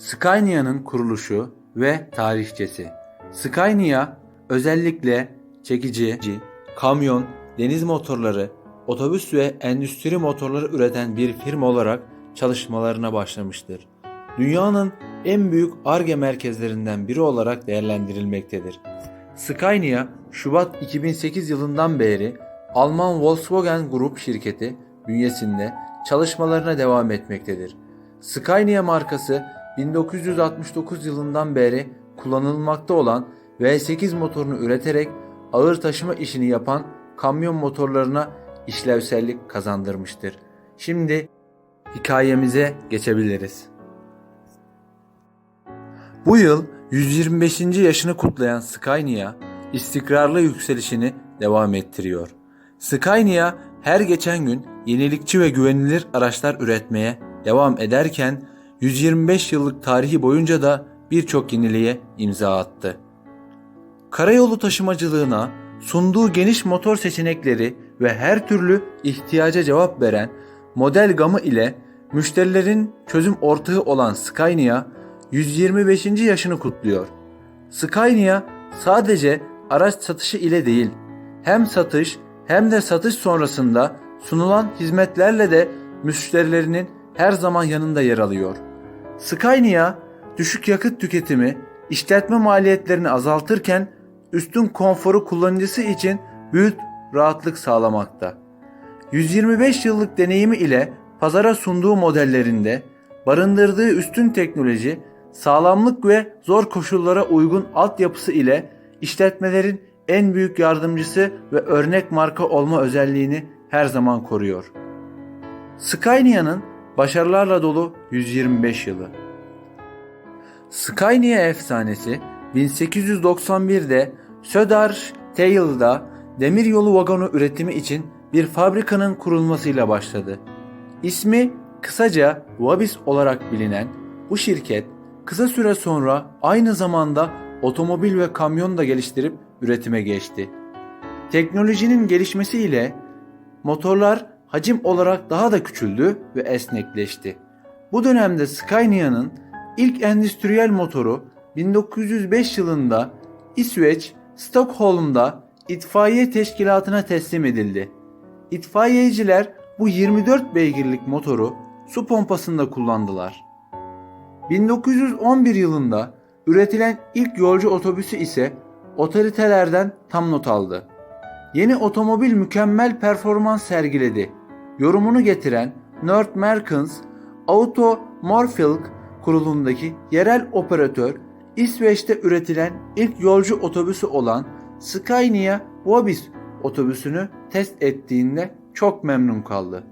Scania'nın kuruluşu ve tarihçesi. Scania özellikle çekici, kamyon, deniz motorları, otobüs ve endüstri motorları üreten bir firma olarak çalışmalarına başlamıştır. Dünyanın en büyük ARGE merkezlerinden biri olarak değerlendirilmektedir. Scania, Şubat 2008 yılından beri Alman Volkswagen Grup şirketi bünyesinde çalışmalarına devam etmektedir. Scania markası 1969 yılından beri kullanılmakta olan V8 motorunu üreterek ağır taşıma işini yapan kamyon motorlarına işlevsellik kazandırmıştır. Şimdi hikayemize geçebiliriz. Bu yıl 125. yaşını kutlayan Scania istikrarlı yükselişini devam ettiriyor. Scania her geçen gün yenilikçi ve güvenilir araçlar üretmeye devam ederken 125 yıllık tarihi boyunca da birçok yeniliğe imza attı. Karayolu taşımacılığına sunduğu geniş motor seçenekleri ve her türlü ihtiyaca cevap veren model gamı ile müşterilerin çözüm ortağı olan Scania 125. yaşını kutluyor. Scania sadece araç satışı ile değil, hem satış hem de satış sonrasında sunulan hizmetlerle de müşterilerinin her zaman yanında yer alıyor. Scania düşük yakıt tüketimi, işletme maliyetlerini azaltırken üstün konforu kullanıcısı için büyük rahatlık sağlamakta. 125 yıllık deneyimi ile pazara sunduğu modellerinde barındırdığı üstün teknoloji, sağlamlık ve zor koşullara uygun altyapısı ile işletmelerin en büyük yardımcısı ve örnek marka olma özelliğini her zaman koruyor. Scania'nın başarılarla dolu 125 yılı. Scania efsanesi 1891'de Södertälje'da demiryolu vagonu üretimi için bir fabrikanın kurulmasıyla başladı. İsmi kısaca Vabis olarak bilinen bu şirket kısa süre sonra aynı zamanda otomobil ve kamyon da geliştirip üretime geçti. Teknolojinin gelişmesiyle motorlar hacim olarak daha da küçüldü ve esnekleşti. Bu dönemde Scania'nın ilk endüstriyel motoru 1905 yılında İsveç, Stockholm'da itfaiye teşkilatına teslim edildi. İtfaiyeciler bu 24 beygirlik motoru su pompasında kullandılar. 1911 yılında üretilen ilk yolcu otobüsü ise otoritelerden tam not aldı. Yeni otomobil mükemmel performans sergiledi. Yorumunu getiren North Merkens Auto Morfilk kurulundaki yerel operatör İsveç'te üretilen ilk yolcu otobüsü olan Scania Vabis otobüsünü test ettiğinde çok memnun kaldı.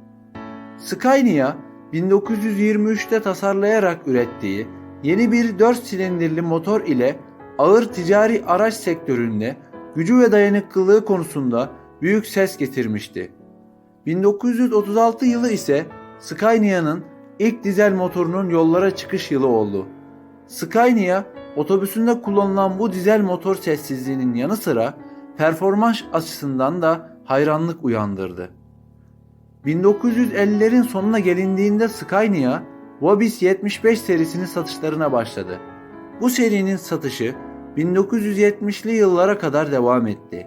Scania 1923'te tasarlayarak ürettiği yeni bir 4 silindirli motor ile ağır ticari araç sektöründe gücü ve dayanıklılığı konusunda büyük ses getirmişti. 1936 yılı ise Scania'nın ilk dizel motorunun yollara çıkış yılı oldu. Scania otobüsünde kullanılan bu dizel motor sessizliğinin yanı sıra performans açısından da hayranlık uyandırdı. 1950'lerin sonuna gelindiğinde Scania Vabis 75 serisinin satışlarına başladı. Bu serinin satışı 1970'li yıllara kadar devam etti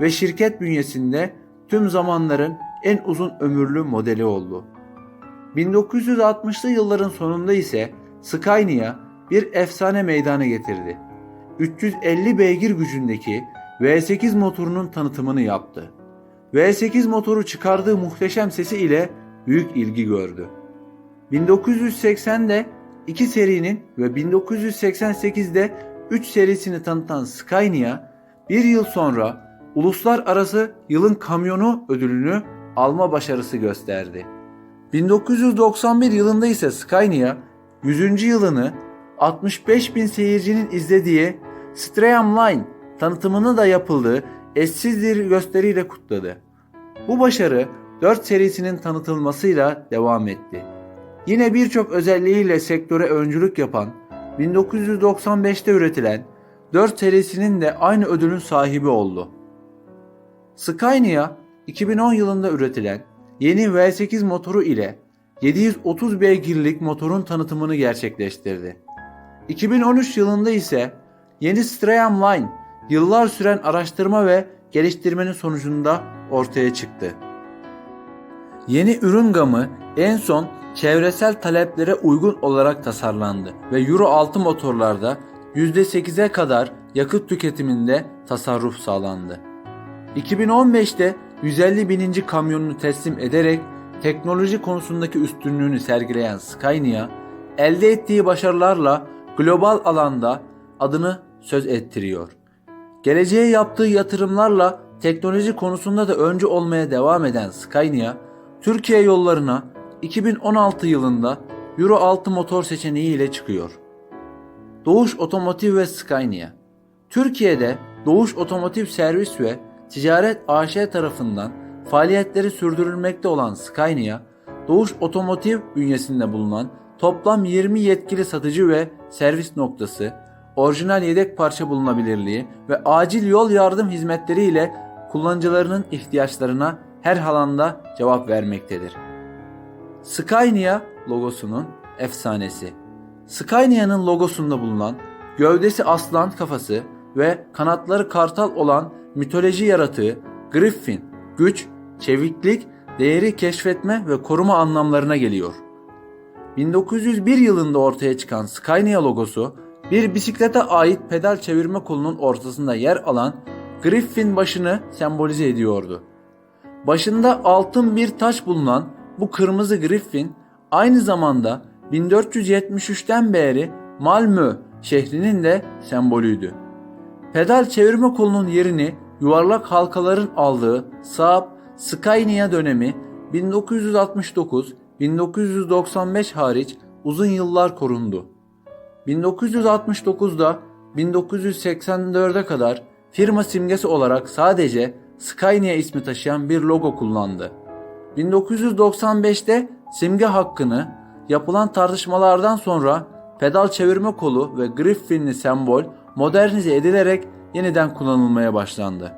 ve şirket bünyesinde tüm zamanların en uzun ömürlü modeli oldu. 1960'lı yılların sonunda ise Scania bir efsane meydana getirdi. 350 beygir gücündeki V8 motorunun tanıtımını yaptı. V8 motoru çıkardığı muhteşem sesi ile büyük ilgi gördü. 1980'de 2 serinin ve 1988'de 3 serisini tanıtan Scania bir yıl sonra uluslararası yılın kamyonu ödülünü alma başarısı gösterdi. 1991 yılında ise Scania 100. yılını 65 bin seyircinin izlediği Streamline tanıtımını da yapıldığı eşsiz bir gösteriyle kutladı. Bu başarı 4 serisinin tanıtılmasıyla devam etti. Yine birçok özelliğiyle sektöre öncülük yapan 1995'te üretilen 4 serisinin de aynı ödülün sahibi oldu. Scania 2010 yılında üretilen yeni V8 motoru ile 730 beygirlik motorun tanıtımını gerçekleştirdi. 2013 yılında ise yeni Streamline yıllar süren araştırma ve geliştirmenin sonucunda ortaya çıktı. Yeni ürün gamı en son çevresel taleplere uygun olarak tasarlandı ve Euro 6 motorlarda %8'e kadar yakıt tüketiminde tasarruf sağlandı. 2015'te 150 bininci kamyonunu teslim ederek teknoloji konusundaki üstünlüğünü sergileyen Scania, elde ettiği başarılarla global alanda adını söz ettiriyor. Geleceğe yaptığı yatırımlarla teknoloji konusunda da öncü olmaya devam eden Scania, Türkiye yollarına 2016 yılında Euro 6 motor seçeneği ile çıkıyor. Doğuş Otomotiv ve Scania Türkiye'de Doğuş Otomotiv Servis ve Ticaret AŞ tarafından faaliyetleri sürdürülmekte olan Scania, Doğuş Otomotiv bünyesinde bulunan toplam 20 yetkili satıcı ve servis noktası, orijinal yedek parça bulunabilirliği ve acil yol yardım hizmetleri ile kullanıcılarının ihtiyaçlarına her alanda cevap vermektedir. Scania logosunun efsanesi. Scania'nın logosunda bulunan gövdesi aslan kafası ve kanatları kartal olan mitoloji yaratığı Griffin, güç, çeviklik, değeri keşfetme ve koruma anlamlarına geliyor. 1901 yılında ortaya çıkan Scania logosu bir bisiklete ait pedal çevirme kolunun ortasında yer alan Griffin başını sembolize ediyordu. Başında altın bir taş bulunan bu kırmızı Griffin aynı zamanda 1473'ten beri Malmö şehrinin de sembolüydü. Pedal çevirme kolunun yerini yuvarlak halkaların aldığı Saab Scania dönemi 1969-1995 hariç uzun yıllar korundu. 1969'da 1984'e kadar firma simgesi olarak sadece Scania ismi taşıyan bir logo kullandı. 1995'te simge hakkını yapılan tartışmalardan sonra pedal çevirme kolu ve Griffin'li sembol modernize edilerek yeniden kullanılmaya başlandı.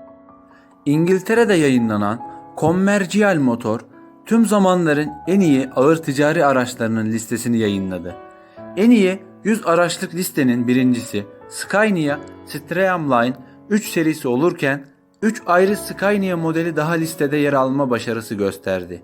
İngiltere'de yayınlanan Commercial Motor tüm zamanların en iyi ağır ticari araçlarının listesini yayınladı. En iyi 100 araçlık listenin birincisi Scania Streamline 3 serisi olurken 3 ayrı Scania modeli daha listede yer alma başarısı gösterdi.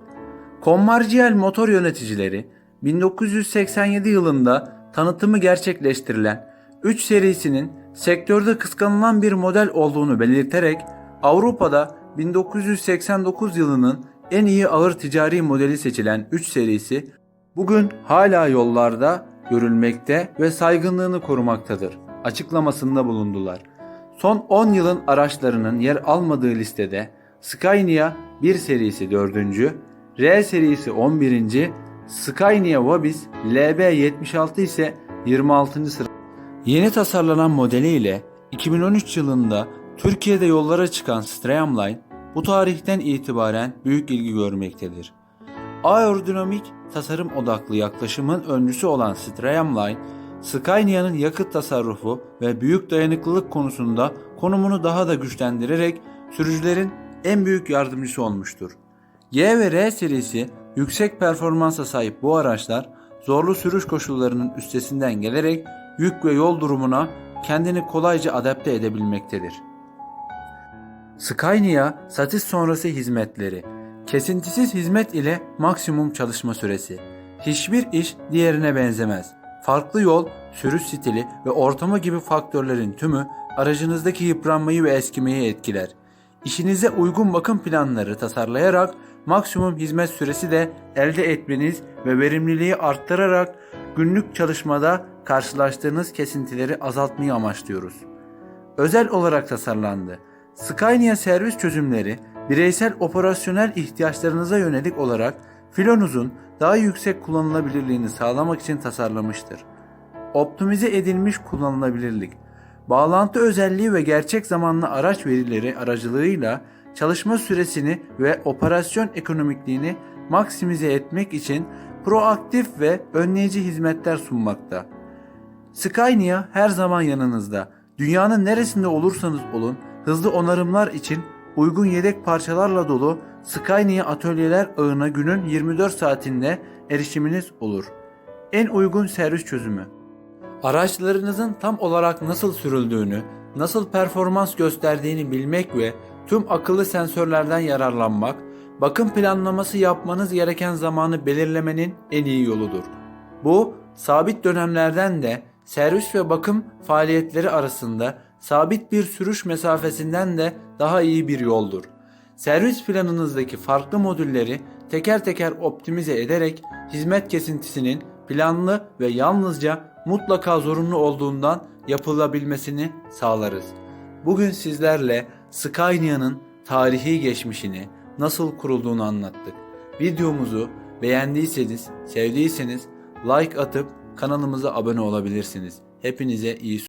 Commercial motor yöneticileri 1987 yılında tanıtımı gerçekleştirilen 3 serisinin sektörde kıskanılan bir model olduğunu belirterek Avrupa'da 1989 yılının en iyi ağır ticari modeli seçilen 3 serisi bugün hala yollarda görülmekte ve saygınlığını korumaktadır açıklamasında bulundular. Son 10 yılın araçlarının yer almadığı listede Scania 1 serisi 4. R serisi 11. Scania Vabis LB76 ise 26. sıra. Yeni tasarlanan modeliyle 2013 yılında Türkiye'de yollara çıkan Streamline bu tarihten itibaren büyük ilgi görmektedir. Aerodinamik tasarım odaklı yaklaşımın öncüsü olan Streamline, Scania'nın yakıt tasarrufu ve büyük dayanıklılık konusunda konumunu daha da güçlendirerek sürücülerin en büyük yardımcısı olmuştur. Y ve R serisi yüksek performansa sahip bu araçlar zorlu sürüş koşullarının üstesinden gelerek yük ve yol durumuna kendini kolayca adapte edebilmektedir. Scania satış sonrası hizmetleri Kesintisiz hizmet ile maksimum çalışma süresi. Hiçbir iş diğerine benzemez. Farklı yol, sürüş stili ve ortamı gibi faktörlerin tümü aracınızdaki yıpranmayı ve eskimeyi etkiler. İşinize uygun bakım planları tasarlayarak maksimum hizmet süresi de elde etmeniz ve verimliliği arttırarak günlük çalışmada karşılaştığınız kesintileri azaltmayı amaçlıyoruz. Özel olarak tasarlandı. Scania servis çözümleri bireysel operasyonel ihtiyaçlarınıza yönelik olarak filonuzun daha yüksek kullanılabilirliğini sağlamak için tasarlamıştır. Optimize edilmiş kullanılabilirlik, bağlantı özelliği ve gerçek zamanlı araç verileri aracılığıyla çalışma süresini ve operasyon ekonomikliğini maksimize etmek için proaktif ve önleyici hizmetler sunmakta. Scania her zaman yanınızda. Dünyanın neresinde olursanız olun hızlı onarımlar için uygun yedek parçalarla dolu Scania atölyeler ağına günün 24 saatinde erişiminiz olur. En uygun servis çözümü. Araçlarınızın tam olarak nasıl sürüldüğünü, nasıl performans gösterdiğini bilmek ve tüm akıllı sensörlerden yararlanmak, bakım planlaması yapmanız gereken zamanı belirlemenin en iyi yoludur. Bu, sabit dönemlerden de servis ve bakım faaliyetleri arasında sabit bir sürüş mesafesinden de daha iyi bir yoldur. Servis planınızdaki farklı modülleri teker teker optimize ederek hizmet kesintisinin planlı ve yalnızca mutlaka zorunlu olduğundan yapılabilmesini sağlarız. Bugün sizlerle Scania'nın tarihi geçmişini, nasıl kurulduğunu anlattık. Videomuzu beğendiyseniz, sevdiyseniz like atıp kanalımıza abone olabilirsiniz. Hepinize iyi